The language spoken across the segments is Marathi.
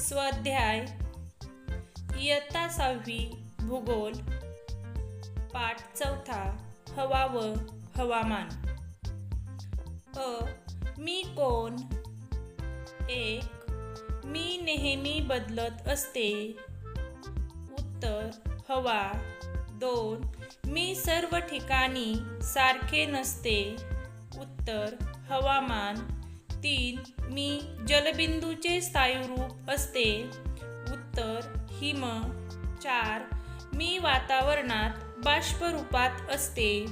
स्वाध्याय इयत्ता सहावी भूगोल पाठ चौथा हवा व हवामान. अ मी कोण? एक मी नेहमी बदलत असते. उत्तर हवा. दोन मी सर्व ठिकाणी सारखे नसते. उत्तर हवामान. तीन मी जलबिंदूचे स्थायुरूप असते. उत्तर हिम. चार मी वातावरणात बाष्परूपात असते.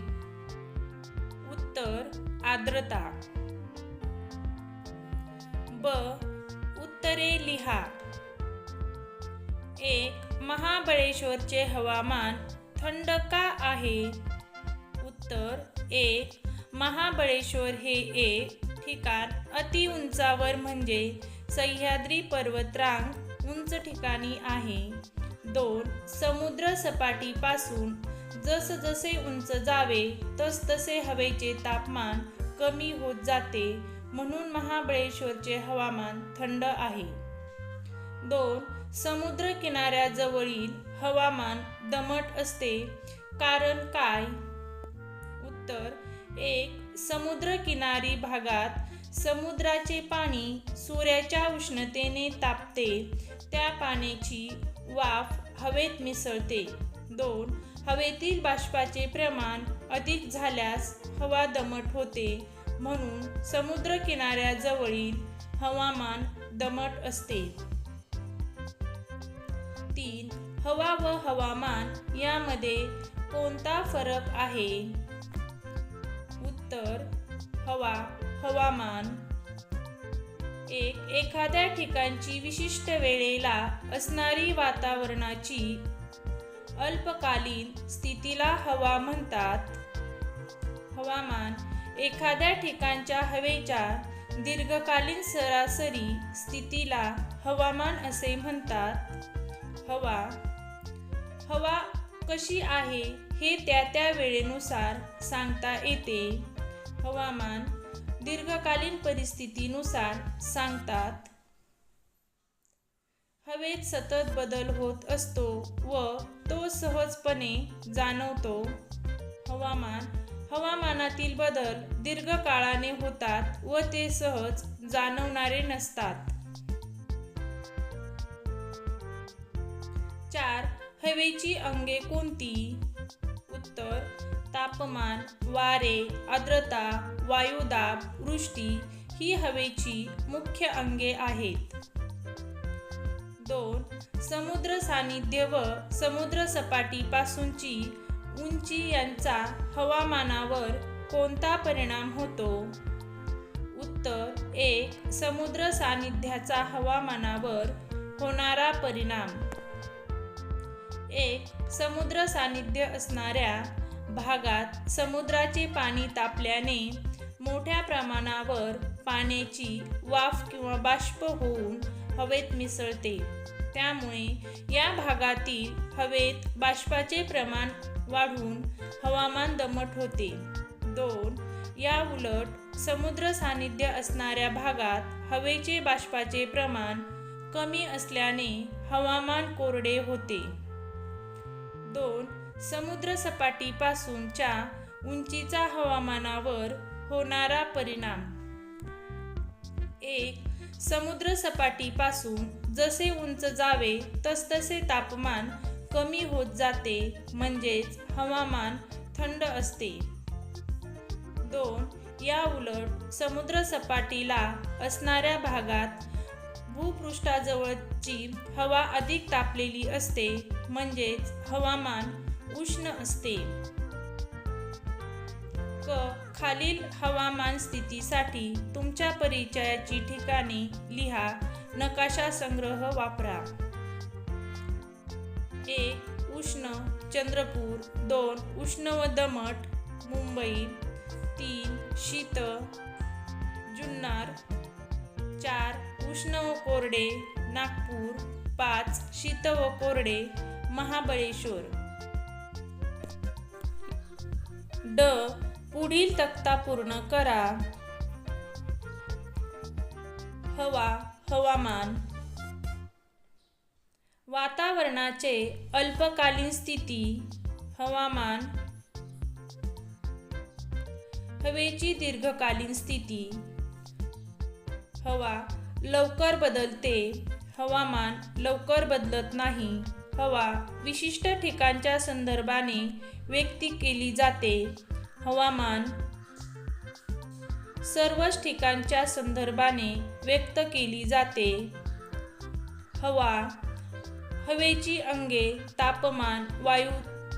उत्तर आर्द्रता. ब उत्तरे लिहा. एक महाबळेश्वरचे हवामान थंड का आहे? उत्तर एक महाबळेश्वर हे एक ठिकाण अति उंचावर म्हणजे सह्याद्री पर्वतरांग उंच ठिकाणी आहे. दोन समुद्र सपाटीपासून जसजसे उंच जावे तसतसे हवेचे तापमान कमी होत जाते म्हणून महाबळेश्वरचे हवामान थंड आहे. दोन समुद्र किनाऱ्याजवळील हवामान दमट असते कारण काय? उत्तर एक समुद्रकिनारी भागात समुद्राचे पाणी सूर्याच्या उष्णतेने तापते. त्या पाण्याची वाफ हवेत मिसळते. दोन हवेतील बाष्पाचे प्रमाण अधिक झाल्यास हवा दमट होते. म्हणून समुद्रकिनाऱ्याजवळील हवामान दमट असते. तीन हवा व हवामान यामध्ये कोणता फरक आहे? तर हवा हवामान एक एखाद्या ठिकाणची विशिष्ट वेळेला असणारी वातावरणाची अल्पकालीन स्थितीला हवा म्हणतात. हवामान एखाद्या ठिकाणच्या हवेच्या दीर्घकालीन सरासरी स्थितीला हवामान असे म्हणतात. हवा हवा कशी आहे हे त्या त्या वेळेनुसार सांगता येते. हवामान दीर्घकालीन परिस्थितीनुसार सांगतात हवेत सतत बदल होत असतो व तो सहजपणे जाणवतो. हवामान हवामानातील बदल दीर्घकाळाने होतात व ते सहज जाणवणारे नसतात. चार हवेची अंगे कोणती? तापमान वारे आर्द्रता वायुदाब वृष्टी ही हवेची मुख्य अंगे आहेत. दोन समुद्र सानिध्य व समुद्र सपाटीपासूनची उंची यांचा हवामानावर कोणता परिणाम होतो? उत्तर एक समुद्र सानिध्याचा हवामानावर होणारा परिणाम. एक समुद्र सानिध्य असणाऱ्या भागात समुद्राचे पाणी तापल्याने मोठ्या प्रमाणावर पाण्याची वाफ किंवा बाष्प होऊन हवेत मिसळते. त्यामुळे या भागातील हवेत बाष्पाचे प्रमाण वाढून हवामान दमट होते. दोन या उलट समुद्र सानिध्य असणाऱ्या भागात हवेचे बाष्पाचे प्रमाण कमी असल्याने हवामान कोरडे होते. दोन समुद्रसपाटीपासूनच्या उंचीचा हवामानावर होणारा परिणाम. एक समुद्रसपाटीपासून जसे उंच जावे तसतसे तापमान कमी होत जाते म्हणजेच हवामान थंड असते. दोन या उलट समुद्रसपाटीला असणाऱ्या भागात भूपृष्ठाजवळची हवा अधिक तापलेली असते म्हणजेच हवामान उष्ण असते. क. खालील हवामान स्थितीसाठी तुमच्या परिचयाची ठिकाणे लिहा. नकाशा संग्रह वापरा. एक उष्ण चंद्रपूर. दोन. उष्ण व दमट. मुंबई. तीन. शीत. जुन्नर. चार. उष्ण व कोरडे. नागपूर. पाच. शीत व कोरडे. महाबळेश्वर. ड पुढील तक्ता पूर्ण करा. हवा हवामान. वातावरणाचे अल्पकालीन स्थिती हवामान. हवेची दीर्घकालीन स्थिती. हवा लवकर बदलते हवामान लवकर बदलत नाही. हवा विशिष्ट ठिकाणच्या संदर्भाने व्यक्त केली जाते. हवामान सर्वच ठिकाणच्या संदर्भाने व्यक्त केली जाते. हवा हवेची अंगे तापमान वायू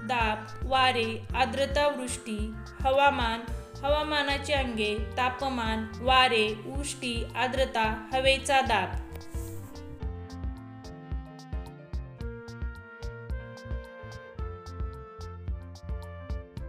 दाब वारे आर्द्रता वृष्टी हवामान हवामानाची अंगे तापमान वारे उष्टी आर्द्रता हवेचा दाब.